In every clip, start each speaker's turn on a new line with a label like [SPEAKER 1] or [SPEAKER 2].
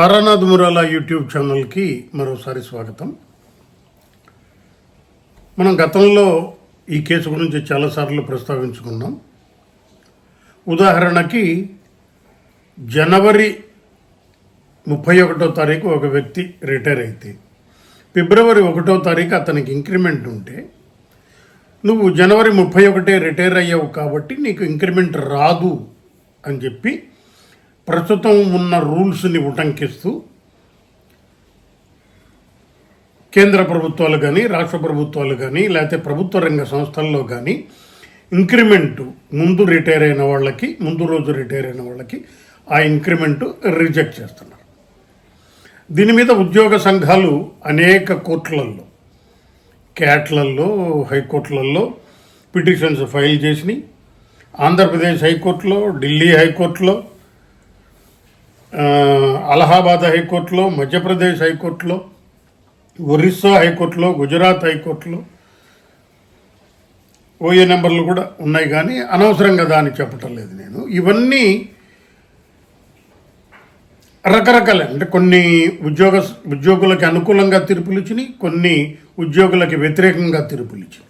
[SPEAKER 1] Taranath మురాలా YouTube ఛానల్కి మరోసారి స్వాగతం. మనం గతంలో ఈ కేసు గురించి చాలాసార్లు ప్రస్తావించుకున్నాం. ఉదాహరణకి జనవరి ముప్పై ఒకటో తారీఖు ఒక వ్యక్తి రిటైర్ అయితే ఫిబ్రవరి ఒకటో తారీఖు అతనికి ఇంక్రిమెంట్ ఉంటే నువ్వు జనవరి ముప్పై ఒకటే రిటైర్ అయ్యావు కాబట్టి నీకు ఇంక్రిమెంట్ రాదు అని చెప్పి ప్రస్తుతం ఉన్న రూల్స్ని ఉటంకిస్తూ కేంద్ర ప్రభుత్వాలు కానీ రాష్ట్ర ప్రభుత్వాలు కానీ లేకపోతే ప్రభుత్వ రంగ సంస్థల్లో కానీ ఇంక్రిమెంటు ముందు రిటైర్ అయిన వాళ్ళకి ముందు రోజు రిటైర్ అయిన వాళ్ళకి ఆ ఇంక్రిమెంట్ రిజెక్ట్ చేస్తున్నారు. దీని మీద ఉద్యోగ సంఘాలు అనేక కోర్టులలో క్యాట్లలో హైకోర్టులలో పిటిషన్స్ ఫైల్ చేసినాయి. ఆంధ్రప్రదేశ్ హైకోర్టులో ఢిల్లీ హైకోర్టులో అలహాబాద్ హైకోర్టులో మధ్యప్రదేశ్ హైకోర్టులో ఒరిస్సా హైకోర్టులో గుజరాత్ హైకోర్టులో ఓఏ నెంబర్లు కూడా ఉన్నాయి కానీ అనవసరంగా దాన్ని చెప్పటం లేదు నేను. ఇవన్నీ రకరకాల. అంటే కొన్ని ఉద్యోగ ఉద్యోగులకి అనుకూలంగా తీర్పులు ఇచ్చినాయి కొన్ని ఉద్యోగులకి వ్యతిరేకంగా తీర్పులు ఇచ్చినాయి.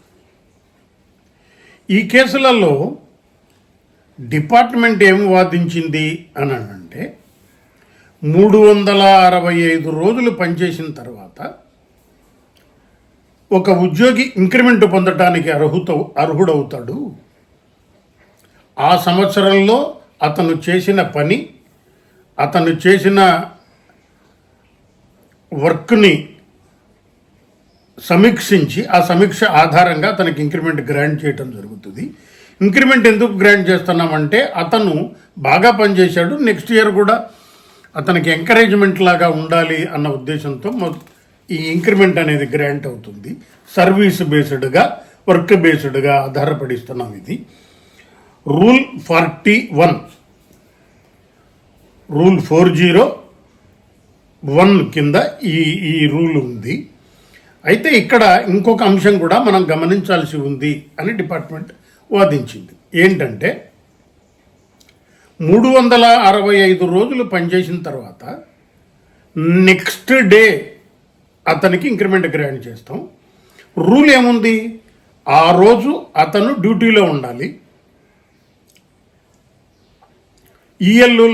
[SPEAKER 1] ఈ కేసులలో డిపార్ట్మెంట్ ఏం వాదించింది అని అంటే మూడు వందల అరవై ఐదు రోజులు పనిచేసిన తర్వాత ఒక ఉద్యోగి ఇంక్రిమెంట్ పొందటానికి అర్హుత అర్హుడవుతాడు. ఆ సంవత్సరంలో అతను చేసిన పని అతను చేసిన వర్క్ని సమీక్షించి ఆ సమీక్ష ఆధారంగా అతనికి ఇంక్రిమెంట్ గ్రాంట్ చేయటం జరుగుతుంది. ఇంక్రిమెంట్ ఎందుకు గ్రాంట్ చేస్తున్నామంటే అతను బాగా పనిచేశాడు నెక్స్ట్ ఇయర్ కూడా అతనికి ఎంకరేజ్మెంట్ లాగా ఉండాలి అన్న ఉద్దేశంతో ఈ ఇంక్రిమెంట్ అనేది గ్రాంట్ అవుతుంది. సర్వీస్ బేస్డ్గా వర్క్ బేస్డ్గా ఆధారపడిస్తున్నాం ఇది. Rule forty one rule four zero one కింద ఈ ఈ రూల్ ఉంది. అయితే ఇక్కడ ఇంకొక అంశం కూడా మనం గమనించాల్సి ఉంది అని డిపార్ట్మెంట్ వాదించింది. ఏంటంటే మూడు వందల అరవై ఐదు రోజులు పనిచేసిన తర్వాత నెక్స్ట్ డే అతనికి ఇంక్రిమెంట్ గ్రాంట్ చేస్తాం. రూల్ ఏముంది? ఆ రోజు అతను డ్యూటీలో ఉండాలి. ఈఎల్లు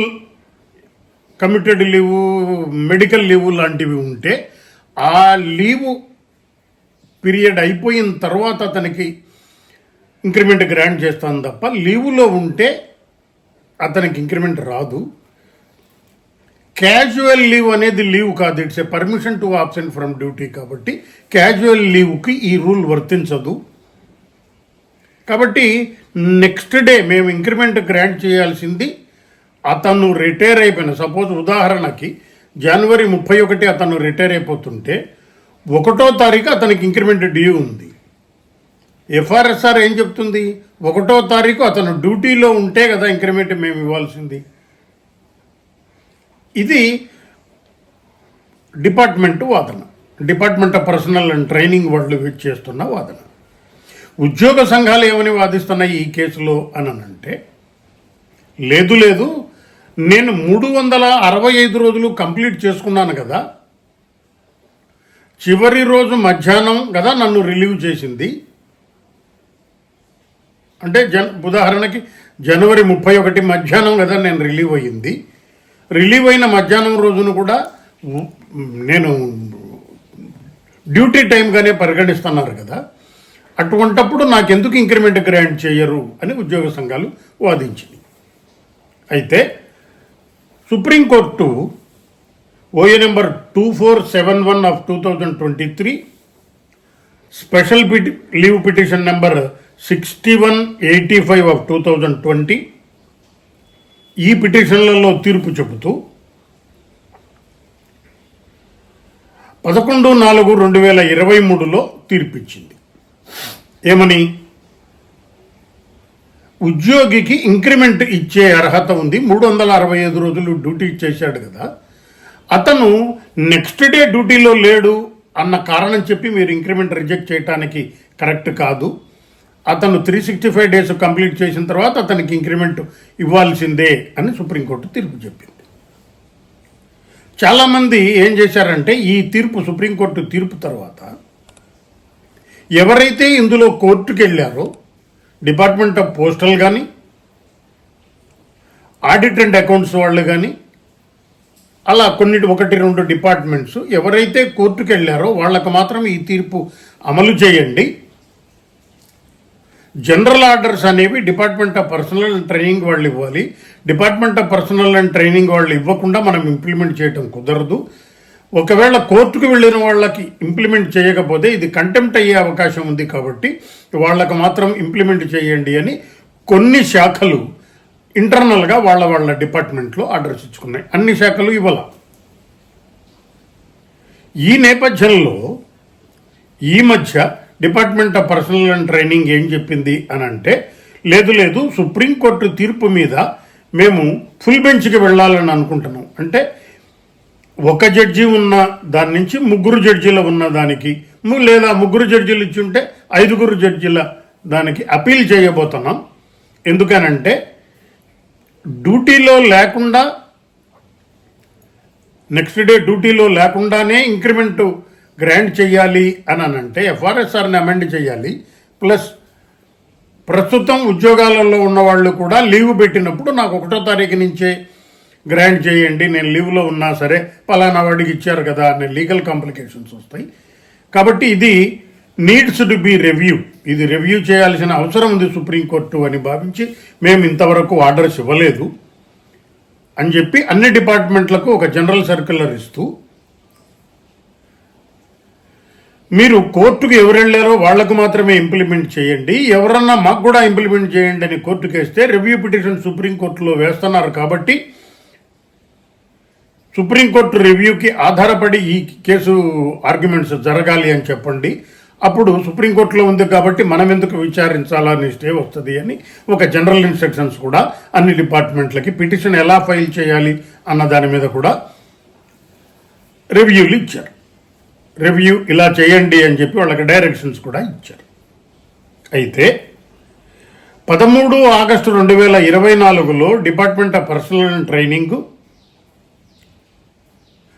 [SPEAKER 1] కమిటెడ్ లీవు మెడికల్ లీవు లాంటివి ఉంటే ఆ లీవు పీరియడ్ అయిపోయిన తర్వాత అతనికి ఇంక్రిమెంట్ గ్రాంట్ చేస్తాను తప్ప లీవులో ఉంటే అతనికి ఇంక్రిమెంట్ రాదు. క్యాజువల్ లీవ్ అనేది లీవ్ కాదు. It's a permission to absent from duty కాబట్టి క్యాజువల్ లీవ్కి ఈ రూల్ వర్తించదు. కాబట్టి నెక్స్ట్ డే మేము ఇంక్రిమెంట్ గ్రాంట్ చేయాల్సింది అతను రిటైర్ అయిపోయిన. సపోజ్ ఉదాహరణకి జనవరి ముప్పై ఒకటి అతను రిటైర్ అయిపోతుంటే ఒకటో తారీఖు అతనికి ఇంక్రిమెంట్ డ్యూ ఉంది. ఎఫ్ఆర్ఎస్ఆర్ ఏం చెప్తుంది? ఒకటో తారీఖు అతను డ్యూటీలో ఉంటే కదా ఇంక్రిమెంట్ మేము ఇవ్వాల్సింది. ఇది డిపార్ట్మెంట్ వాదన. Department of personnel and training వాళ్ళు చేస్తున్న వాదన. ఉద్యోగ సంఘాలు ఏమని వాదిస్తున్నాయి ఈ కేసులో అని అంటే లేదు లేదు నేను మూడు వందల అరవై ఐదు రోజులు కంప్లీట్ చేసుకున్నాను కదా. చివరి రోజు మధ్యాహ్నం కదా నన్ను రిలీవ్ చేసింది. అంటే జన్ ఉదాహరణకి జనవరి ముప్పై ఒకటి మధ్యాహ్నం కదా నేను రిలీవ్ అయ్యింది. రిలీవ్ అయిన మధ్యాహ్నం రోజును కూడా నేను డ్యూటీ టైంగానే పరిగణిస్తున్నారు కదా. అటువంటప్పుడు నాకెందుకు ఇంక్రిమెంట్ గ్రాంట్ చేయరు అని ఉద్యోగ సంఘాలు వాదించింది. అయితే Supreme Court OA number two four seven one of two thousand twenty three special PT leave petition number sixty one eighty five of two thousand twenty ఈ పిటిషన్లలో తీర్పు చెబుతూ పదకొండు నాలుగు రెండు వేల ఇరవై మూడులో తీర్పిచ్చింది. ఏమని? ఉద్యోగికి ఇంక్రిమెంట్ ఇచ్చే అర్హత ఉంది. మూడు వందల అరవై ఐదు రోజులు డ్యూటీ చేశాడు కదా. అతను నెక్స్ట్ డే డ్యూటీలో లేడు అన్న కారణం చెప్పి మీరు ఇంక్రిమెంట్ రిజెక్ట్ చేయడానికి కరెక్ట్ కాదు. అతను three sixty five days complete చేసిన తర్వాత అతనికి ఇంక్రిమెంట్ ఇవ్వాల్సిందే అని సుప్రీంకోర్టు తీర్పు చెప్పింది. చాలామంది ఏం చేశారంటే ఈ తీర్పు సుప్రీంకోర్టు తీర్పు తర్వాత ఎవరైతే ఇందులో కోర్టుకు వెళ్ళారో డిపార్ట్మెంట్ ఆఫ్ పోస్టల్ కానీ ఆడిట్ అండ్ అకౌంట్స్ వాళ్ళు కానీ అలా కొన్ని ఒకటి రెండు డిపార్ట్మెంట్స్ ఎవరైతే కోర్టుకు వెళ్ళారో వాళ్ళకు మాత్రం ఈ తీర్పు అమలు చేయండి. జనరల్ ఆర్డర్స్ అనేవి department of personnel and training వాళ్ళు ఇవ్వాలి. Department of personnel and training వాళ్ళు ఇవ్వకుండా మనం ఇంప్లిమెంట్ చేయడం కుదరదు. ఒకవేళ కోర్టుకు వెళ్ళిన వాళ్ళకి ఇంప్లిమెంట్ చేయకపోతే ఇది కంటెంప్ట్ అయ్యే అవకాశం ఉంది కాబట్టి వాళ్ళకు మాత్రం ఇంప్లిమెంట్ చేయండి అని కొన్ని శాఖలు ఇంటర్నల్గా వాళ్ళ వాళ్ళ డిపార్ట్మెంట్లో ఆర్డర్స్ ఇచ్చుకున్నాయి. అన్ని శాఖలు ఇవ్వాల. ఈ నేపథ్యంలో ఈ మధ్య department of personnel and training ఏం చెప్పింది అని అంటే లేదు లేదు సుప్రీంకోర్టు తీర్పు మీద మేము ఫుల్ బెంచ్కి వెళ్ళాలని అనుకుంటున్నాం. అంటే ఒక జడ్జి ఉన్న దాని నుంచి ముగ్గురు జడ్జీల ఉన్న దానికి లేదా ముగ్గురు జడ్జీలు ఇచ్చి ఉంటే ఐదుగురు జడ్జీల దానికి అపీల్ చేయబోతున్నాం. ఎందుకనంటే డ్యూటీలో లేకుండా నెక్స్ట్ డే డ్యూటీలో లేకుండానే ఇంక్రిమెంటు గ్రాంట్ చేయాలి అని అంటే ఎఫ్ఆర్ఎస్ఆర్ని అమెండ్ చేయాలి. ప్లస్ ప్రస్తుతం ఉద్యోగాలలో ఉన్న వాళ్ళు కూడా లీవ్ పెట్టినప్పుడు నాకు ఒకటో తారీఖు నుంచే గ్రాంట్ చేయండి నేను లీవ్లో ఉన్నా సరే పలానా వాడికి ఇచ్చారు కదా అనే లీగల్ కాంప్లికేషన్స్ వస్తాయి. కాబట్టి ఇది నీడ్స్ టు బి రివ్యూ. ఇది రివ్యూ చేయాల్సిన అవసరం ఉంది సుప్రీంకోర్టు అని భావించి మేము ఇంతవరకు ఆర్డర్స్ ఇవ్వలేదు. అని చెప్పి అన్ని డిపార్ట్మెంట్లకు ఒక జనరల్ సర్క్యులర్ ఇస్తూ మీరు కోర్టుకు ఎవరు వెళ్ళారో వాళ్ళకు మాత్రమే ఇంప్లిమెంట్ చేయండి. ఎవరన్నా మాకు కూడా ఇంప్లిమెంట్ చేయండి అని కోర్టుకు వేస్తే రివ్యూ పిటిషన్ సుప్రీంకోర్టులో వేస్తున్నారు కాబట్టి సుప్రీంకోర్టు రివ్యూకి ఆధారపడి ఈ కేసు ఆర్గ్యుమెంట్స్ జరగాలి అని చెప్పండి. అప్పుడు సుప్రీంకోర్టులో ఉంది కాబట్టి మనం ఎందుకు విచారించాలని స్టే వస్తుంది అని ఒక జనరల్ ఇన్స్ట్రక్షన్స్ కూడా అన్ని డిపార్ట్మెంట్లకి పిటిషన్ ఎలా ఫైల్ చేయాలి అన్న దాని మీద కూడా రివ్యూలు ఇచ్చారు. రివ్యూ ఇలా చేయండి అని చెప్పి వాళ్ళకి డైరెక్షన్స్ కూడా ఇచ్చారు. అయితే పదమూడు ఆగస్టు రెండు వేల ఇరవై నాలుగులో department of personnel training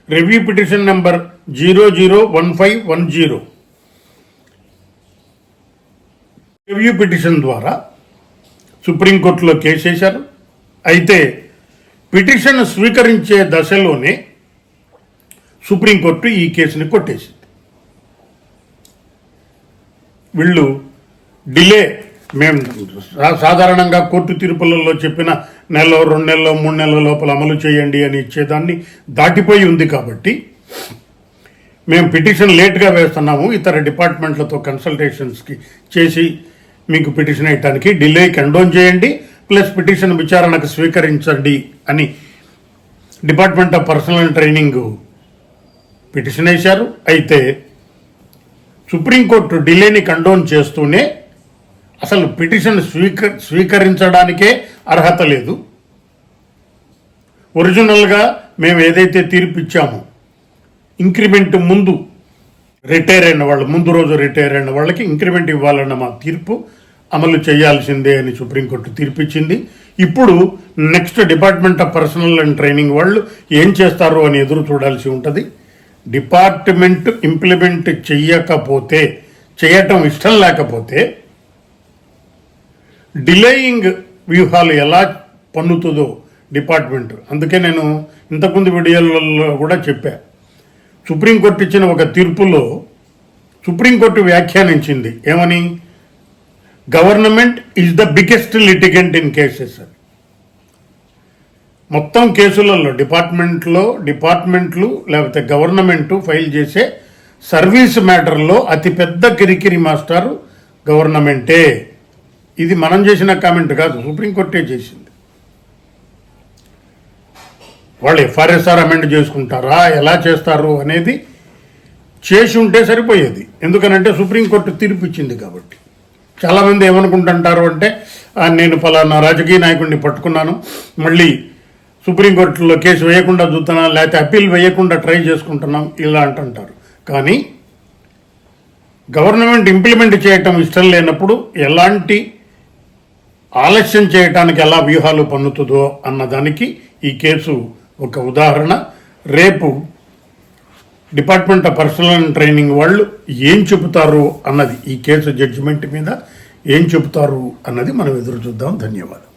[SPEAKER 1] review petition number zero zero one five one zero review petition ద్వారా సుప్రీంకోర్టులో కేసు వేశారు. అయితే పిటిషన్ స్వీకరించే దశలోనే సుప్రీంకోర్టు ఈ కేసుని కొట్టేసింది. వీళ్ళు డిలే మేము సాధారణంగా కోర్టు తీర్పులలో చెప్పిన నెల రెండు నెలలో మూడు నెలల లోపల అమలు చేయండి అని ఇచ్చేదాన్ని దాటిపోయి ఉంది కాబట్టి మేము పిటిషన్ లేట్గా వేస్తున్నాము. ఇతర డిపార్ట్మెంట్లతో కన్సల్టేషన్స్కి చేసి మీకు పిటిషన్ వేయటానికి డిలే కండోన్ చేయండి ప్లస్ పిటిషన్ విచారణకు స్వీకరించండి అని department of personnel training petition వేశారు. అయితే సుప్రీంకోర్టు డిలేని కండోన్ చేస్తూనే అసలు పిటిషన్ స్వీక స్వీకరించడానికే అర్హత లేదు. ఒరిజినల్గా మేము ఏదైతే తీర్పు ఇచ్చామో ఇంక్రిమెంట్ ముందు రిటైర్ అయిన వాళ్ళు ముందు రోజు రిటైర్ అయిన వాళ్ళకి ఇంక్రిమెంట్ ఇవ్వాలన్న మా తీర్పు అమలు చేయాల్సిందే అని సుప్రీంకోర్టు తీర్పిచ్చింది. ఇప్పుడు next department of personnel and training వాళ్ళు ఏం చేస్తారు అని ఎదురు చూడాల్సి ఉంటుంది. డిపార్ట్మెంట్ ఇంప్లిమెంట్ చెయ్యకపోతే చేయటం ఇష్టం లేకపోతే డిలేయింగ్ వ్యూహాలు ఎలా పన్నుతుందో డిపార్ట్మెంట్. అందుకే నేను ఇంతకుముందు వీడియోలలో కూడా చెప్పా. సుప్రీంకోర్టు ఇచ్చిన ఒక తీర్పులో సుప్రీంకోర్టు వ్యాఖ్యానించింది. ఏమని? Government is the biggest litigant in cases మొత్తం కేసులలో డిపార్ట్మెంట్లో డిపార్ట్మెంట్లు లేకపోతే గవర్నమెంట్ ఫైల్ చేసే సర్వీస్ మ్యాటర్లో అతిపెద్ద కిరికిరి మాస్టారు గవర్నమెంటే. ఇది మనం చేసిన కామెంట్ కాదు సుప్రీంకోర్టే చేసింది. వాళ్ళు ఎఫ్ఆర్ఎస్ఆర్ అమెండ్ చేసుకుంటారా ఎలా చేస్తారు అనేది చేసి ఉంటే సరిపోయేది. ఎందుకనంటే సుప్రీంకోర్టు తీర్పు ఇచ్చింది కాబట్టి. చాలామంది ఏమనుకుంటుంటారు అంటే నేను ఫలానా రాజకీయ నాయకుడిని పట్టుకున్నాను మళ్ళీ సుప్రీంకోర్టులో కేసు వేయకుండా చూస్తున్నాం లేకపోతే అప్పీల్ వేయకుండా ట్రై చేసుకుంటున్నాం ఇలా అంటుంటారు. కానీ గవర్నమెంట్ ఇంప్లిమెంట్ చేయటం ఇష్టం లేనప్పుడు ఎలాంటి ఆలస్యం చేయటానికి ఎలా వ్యూహాలు పన్నుతుందో అన్నదానికి ఈ కేసు ఒక ఉదాహరణ. రేపు department of personnel and training వాళ్ళు ఏం చెబుతారు అన్నది ఈ కేసు జడ్జిమెంట్ మీద ఏం చెబుతారు అన్నది మనం ఎదురు చూద్దాం. ధన్యవాదాలు.